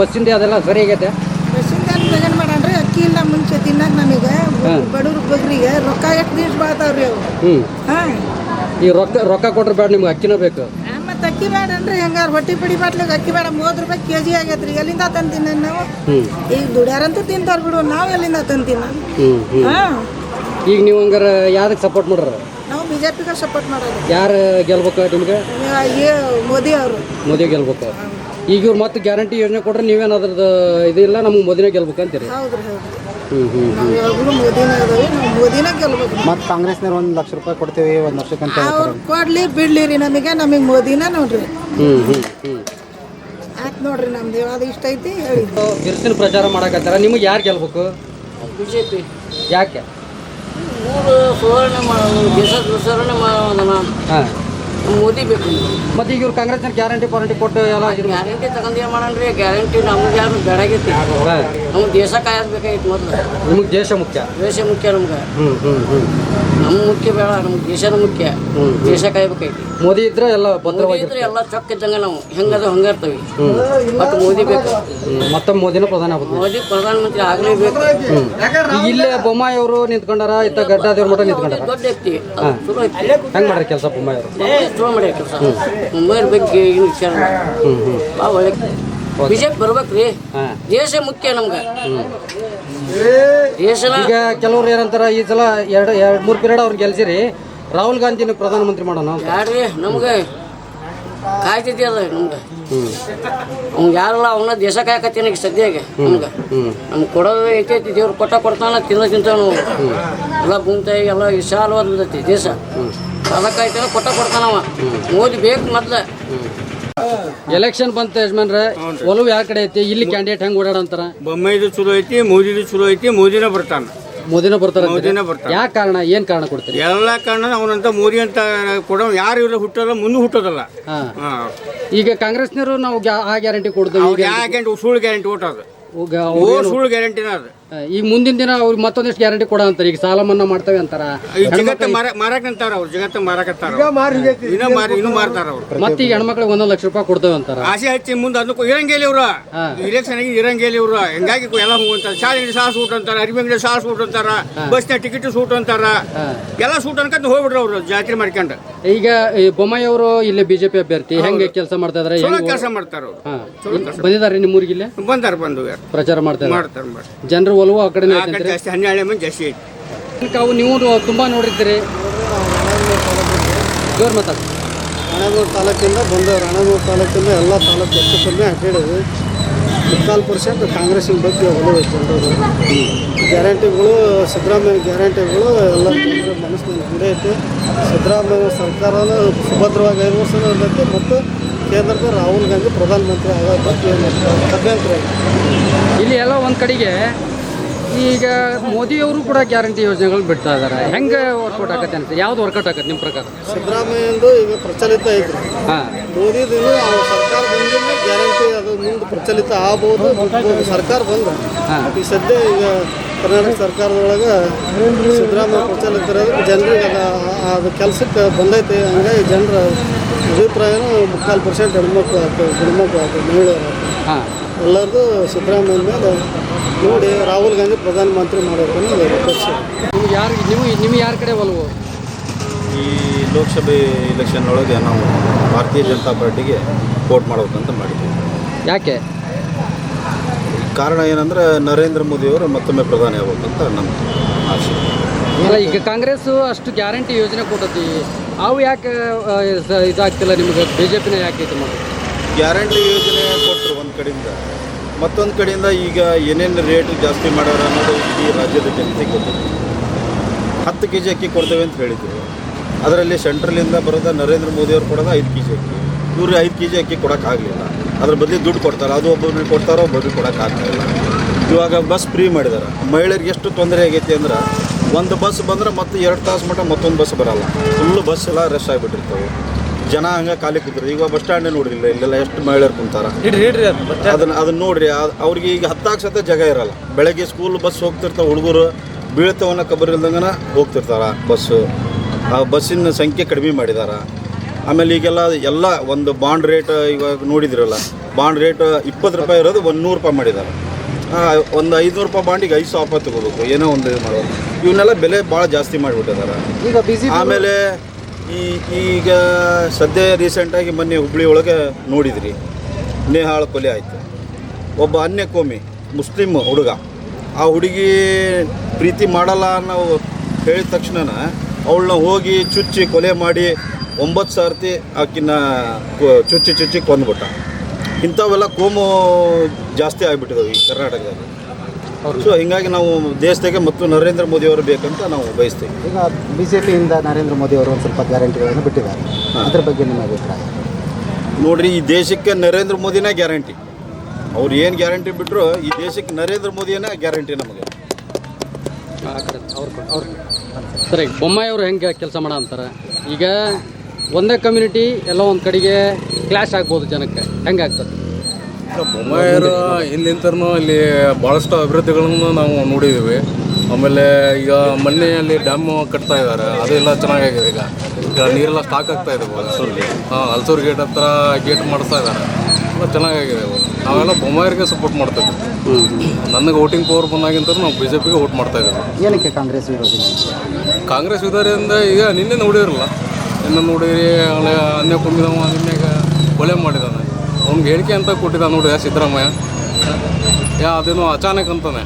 ಬಸ್ಸಿಂದ ಅದೆಲ್ಲ ಸರಿ ಆಗೈತೆ? ಬಸ್ಸಿಂದ ಬೇಗನೆ ಮಾಡಣ್ರಿ ಅಕ್ಕಿ ಇಲ್ಲ ಮುಂಚೆ ತಿನ್ನಕ್ ನಮಗೆ. ಬಡವ್ರ ಬಗ್ರಿಗೆ ರೊಕ್ಕ ಎಷ್ಟು ದಿವ್ಸ ಬಾಳ್ತಾವ್ರಿ ಅವು ಹ್ಞೂ ಹಾಂ. ಈ ರೊಕ್ಕ ರೊಕ್ಕ ಕೊಟ್ರೆ ಬೇಡ ನಿಮ್ಗೆ ಅಕ್ಕಿನ ಬೇಕು. ಮತ್ತು ಅಕ್ಕಿ ಅಂದ್ರೆ ಹೆಂಗಾರ ಹೊಟ್ಟಿ ಪಡಿ ಬಾಟ್ಲಿಗೆ ಅಕ್ಕಿ ಬೇಡ ಮೂವತ್ತು ರೂಪಾಯಿ ಕೆ ಜಿ ಆಗೈತ್ರಿ. ಎಲ್ಲಿಂದ ತಂದಿನ ನಾವು? ಈಗ ದುಡ್ಯಾರಂತೂ ತಿಂತಾರ ಬಿಡು ನಾವು ಎಲ್ಲಿಂದ ತಂತೀನ ಹಾಂ. ಈಗ ನೀವು ಹಂಗಾರ ಯಾರಿಗೆ ಸಪೋರ್ಟ್ ಮಾಡ್ರ? ನಾವು ಬಿ ಜೆ ಪಿಗೆ ಸಪೋರ್ಟ್ ಮಾಡೋದು. ಯಾರು ಗೆಲ್ಬೇಕು ನಿಮ್ಗೆ? ಮೋದಿ ಅವರು. ಮೋದಿ ಗೆಲ್ಬೇಕು. ಈಗ ಇವ್ರು ಮತ್ತೆ ಗ್ಯಾರಂಟಿ ಯೋಜನೆ ಕೊಟ್ರೆ ನೀವೇನು ಅದ್ರದ್ದು ಇದಿಲ್ಲ ನಮ್ಗೆ ಮೋದಿನೇ ಗೆಲ್ಬೇಕು ಅಂತೀರಿ? ಹೌದ್ರಿ ಹೌದು ಹ್ಞೂ ಹ್ಞೂ ನಾವು ಯಾವಾಗಲೂ ಮೋದಿನೇ ಅದಾವೆ ನಾವು ಮೋದಿನೇ ಗೆಲ್ಬೇಕು. ಮತ್ತು ಕಾಂಗ್ರೆಸ್ನವ್ರು ಒಂದು ಲಕ್ಷ ರೂಪಾಯಿ ಕೊಡ್ತೀವಿ ಒಂದು ವರ್ಷಕ್ಕಂತ ಅವ್ರು ಕೊಡ್ಲಿ ಬಿಡ್ಲಿ ರೀ ನಮಗೆ ನಮಗೆ ಮೋದಿನ ನೋಡ್ರಿ. ಹ್ಞೂ ಹ್ಞೂ ಹ್ಞೂ ಆಯ್ತು ನೋಡ್ರಿ ನಮ್ದು ಅದು ಇಷ್ಟ ಐತಿ ಹೇಳಿ. ಬಿರುಸಿನ ಪ್ರಚಾರ ಮಾಡಕತ್ತಾರ. ನಿಮಗೆ ಯಾರು ಗೆಲ್ಬೇಕು? ಬಿಜೆಪಿ. ಯಾಕೆ? ಮೂರು ಸುವರ್ಣ ದೇಶದ ಸುವರ್ಣ ಹಾಂ. ಮೋದಿ ಬೇಕು ಮತ್ತೆ ಈಗ ಇವ್ರು ಕಾಂಗ್ರೆಸ್ ಗ್ಯಾರಂಟಿ ಪಾರಂಟಿ ಕೊಟ್ಟು ಎಲ್ಲ ಗ್ಯಾರಂಟಿ ತಗೊಂಡು ಏನು ಮಾಡಣ್ರಿ? ಗ್ಯಾರಂಟಿ ನಮ್ಗೆ ಯಾರು ಬೇಡಾಗೈತಿ ನಮ್ಗೆ ದೇಶ ಕಾಯೋದು ಬೇಕಾಗಿತ್ತು ಮೊದಲು. ನಿಮಗೆ ದೇಶ ಮುಖ್ಯ. ದೇಶ ಮುಖ್ಯ ನಮ್ಗೆ. ಹ್ಞೂ ಹ್ಞೂ ಹ್ಞೂ ನಮ್ಮ ಮುಖ್ಯ ಬೇಡ ನಮ್ಗೆ ದೇಶನ ಮುಖ್ಯ. ದೇಶ ಕಾಯ್ಬೇಕಾಯ್ತು ಮೋದಿ ಇದ್ರೆ ಎಲ್ಲ ಭದ್ರವಾಗಿ ಇದ್ರೆ ಎಲ್ಲ ಚೊಕ್ಕ ಇದ್ದಂಗೆ ನಾವು. ಹೆಂಗದ ಹಂಗೆ ಇರ್ತೀವಿ ಬಟ್ ಮೋದಿ ಬೇಕು. ಮತ್ತೆ ಮೋದಿನ ಪ್ರಧಾನ ಆಗ್ಬೋದು ಮೋದಿ ಪ್ರಧಾನಮಂತ್ರಿ ಆಗಲೇಬೇಕು. ಇಲ್ಲೇ ಬೊಮ್ಮಾಯಿ ಅವರು ನಿಂತ್ಕೊಂಡಾರ ಇತ್ತ ಗಡ್ಡಾದೇವ್ರ ಮಠ ನಿಂತ್ಕೊಂಡಾರ? ದೊಡ್ಡ ವ್ಯಕ್ತಿ. ಚಲೋ ಹೆಂಗ್ ಮಾಡ್ರಿ ಕೆಲಸ ಬೊಮ್ಮಾಯಿ ಅವರು? ಚಲೋ ಮಾಡಿ ಕೆಲಸ. ಮುಂಬೈ ಬಗ್ಗೆ ಏನು ವಿಚಾರ ಭಾಳ ಒಳ್ಳೆ ಬಿಜೆಪಿ ಬರ್ಬೇಕ್ರಿ. ಹಾಂ. ದೇಶ ಮುಖ್ಯ ನಮ್ಗೆ. ದೇಶನ ಈಗ ಕೆಲವ್ರು ಏನಂತಾರ ಈ ಸಲ ಎರಡು ಎರಡು ಮೂರು ಪೀರಿಯಡ್ ಅವ್ರು ಗೆಲ್ಸಿರಿ. ರಾಹುಲ್ ಗಾಂಧಿನ ಪ್ರಧಾನಮಂತ್ರಿ ಮಾಡೋಣ ಅಂತ. ಯಾರ್ರಿ? ನಮ್ಗೆ ಕಾಯ್ತೈತಿ ಅದ ನಮ್ಗೆ. ಅವ್ನು ಯಾರಲ್ಲ ಅವನ ದೇಶ ಕಾಯಕತ್ತೀನಿ ಈಗ ಸದ್ಯಾಗ ನಮ್ಗೆ. ನಮ್ಗೆ ಕೊಡೋದು ಐತೈತಿ ದೇವ್ರು ಕೊಟ್ಟ ಕೊಡ್ತಾನ ತಿನ್ನ ತಿಂತಾವ ನಾವು ಎಲ್ಲ ಭೂಮಿತಾಯಿ ಎಲ್ಲ ವಿಶಾಲವಾದ ಬಿದ್ದೈತಿ ದೇಶ. ಅದಕ್ಕಾಯ್ತಾನ ಕೊಟ್ಟ ಕೊಡ್ತಾನವ ಮೋದಿ ಬೇಕು ಮೊದ್ಲು. ಎಲೆಕ್ಷನ್ ಬಂತ ಯಜಮಾನ್ರ ಒಲವು ಯಾವ ಕಡೆ ಐತಿ? ಇಲ್ಲಿ ಕ್ಯಾಂಡಿಡೇಟ್ ಹೆಂಗ್ ಓಡಾಡಂತಾರ ಬೊಮ್ಮೈದು ಚಲೋ ಐತಿ ಮೋದಿದು ಚಲೋ ಐತಿ ಮೋದಿನ ಬರ್ತಾನ. ಮೋದಿನ ಬರ್ತಾರ ಮೋದಿನ ಬರ್ತಾನ. ಯಾಕೆ ಕಾರಣ ಏನ್ ಕಾರಣ ಕೊಡ್ತೀರಿ? ಎಲ್ಲ ಕಾರಣ ಅವನಂತ ಮೋದಿ ಅಂತ ಕೊಡೋ ಯಾರು ಇಲ್ಲ ಹುಟ್ಟೋದ ಮುಂದೆ ಹುಟ್ಟೋದಲ್ಲ. ಹಾ. ಈಗ ಕಾಂಗ್ರೆಸ್ನವರು ನಾವು ಗ್ಯಾ- ಆ ಗ್ಯಾರಂಟಿ ಕೊಡ್ತೀವಿ ಅವ್ರು ಯಾವ ಗ್ಯಾರಂಟಿ ಸುಳ್ಳು ಗ್ಯಾರಂಟಿ ಓಟ್ ಅದು. ಓ ಸುಳ್ಳು ಗ್ಯಾರಂಟಿನ ಅದು. ಈಗ ಮುಂದಿನ ದಿನ ಅವ್ರಿಗೆ ಮತ್ತೊಂದಿಷ್ಟು ಗ್ಯಾರಂಟಿ ಕೊಡ ಅಂತಾರೆ. ಈಗ ಸಾಲ ಮನ್ನಾ ಮಾಡ್ತೇವೆ ಅಂತಾರ. ಜಗತ್ತ ಮಾರ ಮಾರಕಂತಾರ ಅವ್ರು ಜಗತ್ತ ಮಾರಕತ್ತಾರ ಇನ್ನ ಮಾರಿ ಇನ್ನೂ ಮಾರ್ತಾರ ಅವ್ರು. ಮತ್ತೆ ಈಗ ಹೆಣ್ಮಕ್ಳಿಗೆ ಒಂದೊಂದು ಲಕ್ಷ ರೂಪಾಯಿ ಕೊಡ್ತೇವೆ ಅಂತಾರ. ಆಸೆ ಹಚ್ಚಿ ಮುಂದೆ ಅದಕ್ಕೂ ಇರಂಗೇಲಿ ಇವ್ರ. ಇಲೆಕ್ಷನ್ ಇರಂಗೇಲಿ ಇವ್ರ ಹೆಂಗಾಗಿ ಎಲ್ಲ ಹೋಗುವಂತಾರ ಶಾಲೆಗೆ ಸಹ ಸೂಟ್ ಅಂತಾರ ಅರಿವಿ ಅಂಗಡಿ ಊಟ ಸೂಟ್ ಅಂತಾರ ಬಸ್ನ ಟಿಕೆಟ್ ಸೂಟ್ ಅಂತಾರ. ಎಲ್ಲ ಸೂಟ್ ಅನ್ಕಂತ ಹೋಗ್ಬಿಡ್ರಿ ಅವ್ರು ಜಾತ್ರೆ ಮಾಡ್ಕೊಂಡು. ಈಗ ಈ ಬೊಮ್ಮಾಯಿ ಅವರು ಇಲ್ಲಿ ಬಿಜೆಪಿ ಅಭ್ಯರ್ಥಿ ಹೆಂಗ ಕೆಲಸ ಮಾಡ್ತಾ ಇದಾರೆ ಕೆಲಸ ಮಾಡ್ತಾರ ಅವ್ರು. ಬಂದಿದ್ದಾರೆ ನಿಮ್ಮ ಊರಿಗೆ ಇಲ್ಲೇ ಬಂದಾರ ಬಂದು ಪ್ರಚಾರ ಮಾಡ್ತಾರೆ ಇದ್ದಾರೆ ಮಾಡ್ತಾರ ಮಾಡ್ತಾರೆ. ಜನರು ಒಲವು ಆ ಕಡೆ ಆ ಕಡೆ ಜಾಸ್ತಿ ಹನ್ನೆರಡು ಮಂದಿ ಜಾಸ್ತಿ ಐತಿ. ಅವು ನೀವು ತುಂಬಾ ನೋಡಿರ್ತೀರಿ. ಜೋರ್ ಮಾತಾಡಿ. ರಾಣೆಬೆನ್ನೂರು ತಾಲೂಕಿಂದ ಬಂದವರು ರಾಣೆಬೆನ್ನೂರು ತಾಲೂಕಿಂದ ಎಲ್ಲ ತಾಲೂಕು ಹೆಚ್ಚು ಕಮ್ಮಿ ಅಡ್ಡಾಡಿದ್ವಿ ಇಪ್ಪತ್ನಾಲ್ಕು ಪರ್ಸೆಂಟ್ ಕಾಂಗ್ರೆಸ್ಸಿನ ಬಗ್ಗೆ ಒಲವು ಐತೆ ಗ್ಯಾರಂಟಿಗಳು ಸಿದ್ದರಾಮಯ್ಯ ಗ್ಯಾರಂಟಿಗಳು ಎಲ್ಲ ಜನರ ಮನಸ್ಸಿನಲ್ಲಿ ಗುರಿ ಐತೆ ಸಿದ್ದರಾಮಯ್ಯ ಸರ್ಕಾರನ ಸುಭದ್ರವಾಗಿ ವರ್ಷ ಮತ್ತು ಕೇಂದ್ರದ ರಾಹುಲ್ ಗಾಂಧಿ ಪ್ರಧಾನಮಂತ್ರಿ ಆಗೋ ಬಗ್ಗೆ ಏನು ಅಭ್ಯಂತರ ಇಲ್ಲ. ಇಲ್ಲಿ ಎಲ್ಲ ಒಂದ್ ಕಡೆಗೆ ಈಗ ಮೋದಿ ಅವರು ಕೂಡ ಗ್ಯಾರಂಟಿ ಯೋಜನೆಗಳು ಬಿಡ್ತಾ ಇದಾರೆ ಹೆಂಗೆ ವರ್ಕೌಟ್ ಆಗತ್ತೆ ಅಂತ ಯಾವ್ದು ವರ್ಕೌಟ್ ಆಗತ್ತೆ ನಿಮ್ಮ ಪ್ರಕಾರ? ಸಿದ್ದರಾಮಯ್ಯಂದು ಈಗ ಪ್ರಚಲಿತ ಐತ್ರಿ ಹಾಂ. ಮೋದಿದು ಅವ್ರ ಸರ್ಕಾರ ಬಂದಿಲ್ಲ ಗ್ಯಾರಂಟಿ ಅದು ಮುಂದೆ ಪ್ರಚಲಿತ ಆಗ್ಬೋದು ಬಿಡ್ಬೋದು. ಸರ್ಕಾರ ಬಂದ. ಈ ಸದ್ಯ ಈಗ ಕರ್ನಾಟಕ ಸರ್ಕಾರದೊಳಗೆ ಸಿದ್ದರಾಮಯ್ಯ ಪ್ರಚಲಿತ ಇರೋದು ಜನರಿಗೆ ಅದು ಅದು ಕೆಲಸಕ್ಕೆ ಬಂದೈತೆ. ಹಂಗಾಗಿ ಜನರ ಅಭಿಪ್ರಾಯನೂ ಮುಕ್ಕಾಲು ಪರ್ಸೆಂಟ್ ಹೆಣ್ಮಕ್ಳು ಆಯ್ತು ಗಂಡ್ಮಕ್ಳು ಆಯ್ತು ಮಹಿಳೆಯರು ಹಾ. ಎಲ್ಲರದು ಸಿದ್ದರಾಮಯ್ಯ ಮೇಲೆ ನೋಡಿ ರಾಹುಲ್ ಗಾಂಧಿ ಪ್ರಧಾನಮಂತ್ರಿ ಮಾಡಬೇಕನ್ನೋ ಪಕ್ಷ ನಿಮ್ಗೆ ಯಾರು ನೀವು ನಿಮ್ಗೆ ಯಾರ ಕಡೆ ಒಲವು? ಈ ಲೋಕಸಭೆ ಎಲೆಕ್ಷನ್ ಒಳಗೆ ನಾವು ಭಾರತೀಯ ಜನತಾ ಪಾರ್ಟಿಗೆ ವೋಟ್ ಮಾಡ್ಬೇಕಂತ ಮಾಡಿದ್ವಿ ಯಾಕೆ? ಕಾರಣ ಏನಂದ್ರೆ ನರೇಂದ್ರ ಮೋದಿಯವರು ಮತ್ತೊಮ್ಮೆ ಪ್ರಧಾನಿ ಆಗ್ಬೇಕಂತ ನಮ್ಮ ಆಸೆ. ಇಲ್ಲ ಈಗ ಕಾಂಗ್ರೆಸ್ ಅಷ್ಟು ಗ್ಯಾರಂಟಿ ಯೋಜನೆ ಕೊಟ್ಟತಿ ಅವು ಯಾಕೆ ಆ, ಇದಾಗ್ತಿಲ್ಲ ನಿಮಗೆ? ಬಿ ಜೆ ಪಿನ ಯಾಕೆ ಇದು ಮಾಡೋದು ಗ್ಯಾರಂಟಿ ಯೋಜನೆ ಕೊಟ್ಟರು ಕಡೆಯಿಂದ. ಮತ್ತೊಂದು ಕಡೆಯಿಂದ ಈಗ ಏನೇನು ರೇಟ್ ಜಾಸ್ತಿ ಮಾಡೋರು ಅನ್ನೋದು ಈ ರಾಜ್ಯದ ಜನತೆ ಗೊತ್ತಿದೆ ಹತ್ತು ಕೆ ಜಿ ಅಕ್ಕಿ ಕೊಡ್ತೇವೆ ಅಂತ ಹೇಳಿದ್ರು. ಅದರಲ್ಲಿ ಸೆಂಟ್ರಲಿಂದ ಬರೋದ ನರೇಂದ್ರ ಮೋದಿಯವ್ರು ಕೊಡೋದು ಐದು ಕೆ ಜಿ ಅಕ್ಕಿ. ಇವ್ರು ಐದು ಕೆ ಜಿ ಅಕ್ಕಿ ಕೊಡೋಕ್ಕಾಗಲಿಲ್ಲ ಅದ್ರ ಬದಲು ದುಡ್ಡು ಕೊಡ್ತಾರೆ. ಅದು ಒಬ್ಬೊಬ್ಬರಿಗೆ ಕೊಡ್ತಾರೋ ಒಬ್ಬೊಬ್ರಿಗೆ ಕೊಡೋಕ್ಕಾಗಲಿಲ್ಲ ಇವಾಗ ಬಸ್ ಫ್ರೀ ಮಾಡಿದ್ದಾರೆ ಮಹಿಳೆಯರಿಗೆ ಎಷ್ಟು ತೊಂದರೆ ಆಗೈತಿ ಅಂದ್ರೆ ಒಂದು ಬಸ್ ಬಂದ್ರೆ ಮತ್ತೆ ಎರಡು ತಾಸು ಮಟ್ಟ ಮತ್ತೊಂದು ಬಸ್ ಬರಲ್ಲ. ಫುಲ್ಲು ಬಸ್ ಎಲ್ಲ ರಶ್ ಆಗಿಬಿಟ್ಟಿರ್ತಾವೆ. ಜನ ಹಂಗೆ ಖಾಲಿ ಕೂತಿರು ಈಗ ಬಸ್ ಸ್ಟ್ಯಾಂಡ್ ನೋಡ್ರಿಲ್ಲ ಇಲ್ಲೆಲ್ಲ ಎಷ್ಟು ಮಹಿಳೆಯರು ಕುಂತಾರ? ಅದನ್ನ ಅದನ್ನ ನೋಡ್ರಿ ಅದ್- ಅವ್ರಿಗೆ ಈಗ ಹತ್ತಾಕ್ ಸತ ಜಾಗ ಇರಲ್ಲ. ಬೆಳಗ್ಗೆ ಸ್ಕೂಲ್ ಬಸ್ ಹೋಗ್ತಿರ್ತಾವ ಹುಡುಗರು ಬೀಳ್ತವನ್ನ ಕಬರ್ ಇಲ್ದಂಗನ ಹೋಗ್ತಿರ್ತಾರ ಬಸ್ಸು ಆ ಬಸ್ಸಿನ ಸಂಖ್ಯೆ ಕಡಿಮೆ ಮಾಡಿದಾರ. ಆಮೇಲೆ ಈಗೆಲ್ಲ ಎಲ್ಲ ಒಂದು ಬಾಂಡ್ ರೇಟ್ ಇವಾಗ ನೋಡಿದಿರಲ್ಲ ಬಾಂಡ್ ರೇಟ್ ಇಪ್ಪತ್ತು ರೂಪಾಯಿ ಇರೋದು ಒಂದು ನೂರು ರೂಪಾಯಿ ಮಾಡಿದ್ದಾರೆ ಒಂದು ಐದುನೂರು ರೂಪಾಯಿ ಬಾಂಡಿಗೆ ಐದು ಸಾವಿರ ರೂಪಾಯಿ ತಗೋಬೇಕು ಏನೋ ಒಂದು ಇದು ಮಾಡೋದು. ಇವನ್ನೆಲ್ಲ ಬೆಲೆ ಭಾಳ ಜಾಸ್ತಿ ಮಾಡಿಬಿಟ್ಟಿದ್ದಾರೆ ಈಗ ಬಿಸಿ ಆಮೇಲೆ ಈ ಈಗ ಸದ್ಯ ರೀಸೆಂಟಾಗಿ ಮೊನ್ನೆ ಹುಬ್ಳಿ ಒಳಗೆ ನೋಡಿದ್ರಿ. ನೇಹಾಳ ಕೊಲೆ ಆಯಿತು. ಒಬ್ಬ ಅನ್ಯ ಕೋಮಿ ಮುಸ್ಲಿಮ್ ಹುಡುಗ. ಆ ಹುಡುಗಿ ಪ್ರೀತಿ ಮಾಡಲ್ಲ ಅನ್ನೋ ಹೇಳಿದ ತಕ್ಷಣ ಅವಳನ್ನ ಹೋಗಿ ಚುಚ್ಚಿ ಕೊಲೆ ಮಾಡಿ ಒಂಬತ್ತು ಸರ್ತಿ ಆಕಿನ ಚುಚ್ಚಿ ಚುಚ್ಚಿ ಕೊಂದ್ಬಿಟ್ಟ. ಇಂಥವೆಲ್ಲ ಕೋಮು ಜಾಸ್ತಿ ಆಗಿಬಿಟ್ಟಿದ್ದಾವೆ ಈ ಕರ್ನಾಟಕದಲ್ಲಿ. ಸೊ ಹಿಂಗಾಗಿ ನಾವು ದೇಶದಾಗೆ ಮತ್ತು ನರೇಂದ್ರ ಮೋದಿ ಅವರು ಬೇಕಂತ ನಾವು ಬಯಸ್ತೀವಿ. ಈಗ ಬಿ ಜೆ ಪಿಯಿಂದ ನರೇಂದ್ರ ಮೋದಿ ಅವರು ಒಂದು ಸ್ವಲ್ಪ ಗ್ಯಾರಂಟಿಗಳನ್ನು ಬಿಟ್ಟಿದ್ದಾರೆ. ಅದ್ರ ಬಗ್ಗೆ ನಿಮ್ಮ ಅಭಿಪ್ರಾಯ? ನೋಡ್ರಿ ಈ ದೇಶಕ್ಕೆ ನರೇಂದ್ರ ಮೋದಿನೇ ಗ್ಯಾರಂಟಿ. ಅವ್ರು ಏನು ಗ್ಯಾರಂಟಿ ಬಿಟ್ಟರು ಈ ದೇಶಕ್ಕೆ ನರೇಂದ್ರ ಮೋದಿಯೇ ಗ್ಯಾರಂಟಿ ನಮಗೆ. ಸರಿ ಬೊಮ್ಮಾಯಿ ಅವರು ಹೆಂಗೆ ಕೆಲಸ ಮಾಡ ಅಂತಾರೆ? ಈಗ ಒಂದೇ ಕಮ್ಯುನಿಟಿ ಎಲ್ಲ ಒಂದು ಕಡೆಗೆ ಕ್ಲಾಶ್ ಆಗ್ಬೋದು ಜನಕ್ಕೆ. ಹೆಂಗೆ ಆಗ್ತದೆ? ಬೊಮ್ಮಾಯರು ಇಲ್ಲಿಂತರೂ ಅಲ್ಲಿ ಭಾಳಷ್ಟು ಅಭಿವೃದ್ಧಿಗಳನ್ನು ನಾವು ನೋಡಿದ್ದೀವಿ ಆಮೇಲೆ ಈಗ ಮೊನ್ನೆ ಅಲ್ಲಿ ಡ್ಯಾಮ್ ಕಟ್ತಾ ಇದ್ದಾರೆ. ಅದೆಲ್ಲ ಚೆನ್ನಾಗಾಗಿದೆ ಈಗ. ಈಗ ನೀರೆಲ್ಲ ಸ್ಟಾಕ್ ಆಗ್ತಾ ಇದೆ ಹಾಂ ಹಲ್ಸೂರು ಗೇಟ್ ಹತ್ರ ಗೇಟ್ ಮಾಡಿಸ್ತಾ ಇದ್ದಾರೆ. ಎಲ್ಲ ಚೆನ್ನಾಗಾಗಿದೆ ನಾವೆಲ್ಲ ಬೊಮ್ಮಾಯರಿಗೆ ಸಪೋರ್ಟ್ ಮಾಡ್ತೀವಿ. ನನಗೆ ವೋಟಿಂಗ್ ಪವರ್ ಬಂದಾಗಿಂತ ನಾವು ಬಿ ಜೆ ಪಿಗೆ ವೋಟ್ ಮಾಡ್ತಾ ಇದ್ದೀವಿ. ಏನಕ್ಕೆ ಕಾಂಗ್ರೆಸ್ ವಿರೋಧಿ? ಕಾಂಗ್ರೆಸ್ ವಿಧಾನದಿಂದ ಈಗ ನಿನ್ನೆ ನೋಡಿರಲ್ಲ. ನಿನ್ನೆ ನೋಡಿರಿ ಅಲ್ಲಿ ಅನ್ಯ ಕುಂಬಿದವ ನಿನ್ನೆಗೆ ಕೊಲೆ ಮಾಡಿದಾನೆ ಅವ್ನಿಗೆ ಹೇಳಿಕೆ ಅಂತ ಕೊಟ್ಟಿದ್ದ ನೋಡಿ ಸಿದ್ದರಾಮಯ್ಯ. ಯಾ ಅದೇನು ಅಚಾನಕ್ ಅಂತಾನೆ.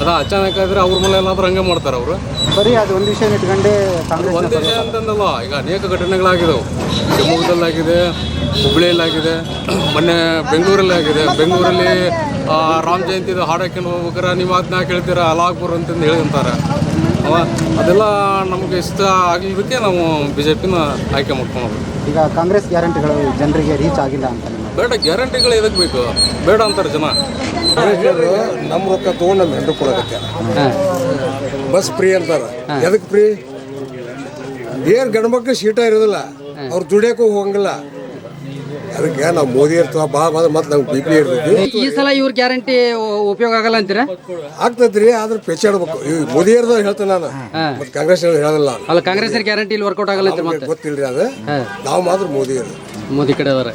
ಅದ ಅಚಾನಕ್ ಆದ್ರೆ ಅವ್ರ ಮೇಲೆ ಏನಾದ್ರೂ ಹಂಗೆ ಮಾಡ್ತಾರೆ ಅವರು. ಬರೀ ಅದು ಒಂದು ವಿಷಯ ಇಟ್ಕೊಂಡೆ ಒಂದು ವಿಷಯ ಅಂತಂದಲ್ಲ ಈಗ ಅನೇಕ ಘಟನೆಗಳಾಗಿದ್ದಾವೆ ಶಿವಮೊಗ್ಗದಲ್ಲಾಗಿದೆ ಹುಬ್ಳಿಯಲ್ಲಾಗಿದೆ ಮೊನ್ನೆ ಬೆಂಗಳೂರಲ್ಲಿ ಆಗಿದೆ. ಬೆಂಗಳೂರಲ್ಲಿ ರಾಮ್ ಜಯಂತಿದು ಹಾಡು ಹಾಕೊಂಡು ಹೋಗ್ಬೇಕಾರೆ ನೀವು ಅದನ್ನ ಕೇಳ್ತೀರ ಅಲಾಗ್ಪುರ್ ಅಂತಂದು ಹೇಳಿದಂತಾರೆ. ಅದೆಲ್ಲ ನಮಗೆ ಇಷ್ಟ ಆಗಿದ್ದಕ್ಕೆ ನಾವು ಬಿ ಜೆ ಪಿನ ಆಯ್ಕೆ ಮಾಡ್ಕೊಂಡು ಈಗ ಕಾಂಗ್ರೆಸ್ ಗ್ಯಾರಂಟಿಗಳು ಜನರಿಗೆ ರೀಚ್ ಆಗಿಲ್ಲ ಅಂತ. ಬೇಡ ಗ್ಯಾರಂಟಿಗಳು ಎದಕ್ಕೆ ಬೇಕು. ಬೇಡ ಅಂತಾರೆ ಜನ. ನಮ್ಮ ರೊಕ್ಕ ತೊಗೊಂಡು ನಮ್ಮ ಹೆಂಡ್ರು ಕೊಡೋದಕ್ಕೆ. ಬಸ್ ಫ್ರೀ ಅಂತಾರೆ. ಎದಕ್ಕೆ ಫ್ರೀ? ಏನು ಗಂಡು ಮಕ್ಳು ಸೀಟ ಇರೋದಿಲ್ಲ. ಅವ್ರು ದುಡಿಯೋಕ್ಕೂ ಹೋಗಂಗಿಲ್ಲ. ಅದಕ್ಕೆ ನಾವು ಮೋದಿ ಇರ್ತಾವ ಬಾ ಬಾ ಮತ್ತೆ ನಮ್ಗೆ ಬಿ ಪಿ ಇರ್ತೈತಿ. ಈ ಸಲ ಇವ್ರ ಗ್ಯಾರಂಟಿ ಉಪಯೋಗ ಆಗಲ್ಲ ಅಂತೀರಾ? ಆಗ್ತೈತ್ರಿ ಆದ್ರೆ ಪೆಚ್ಚಾಡ್ಬೇಕು ಈ ಮೋದಿ ಇರ್ದ ಹೇಳ್ತೇನೆ ನಾನು. ಮತ್ತೆ ಕಾಂಗ್ರೆಸ್ ಹೇಳಲ್ಲ. ಅಲ್ಲ ಕಾಂಗ್ರೆಸ್ ಗ್ಯಾರಂಟಿ ಇಲ್ಲಿ ವರ್ಕೌಟ್ ಆಗಲ್ಲ ಗೊತ್ತಿಲ್ರಿ ಅದು. ನಾವು ಮಾತ್ರ ಮೋದಿ ಇರೋದು. ಮೋದಿ ಕಡೆ ಅದಾರೆ.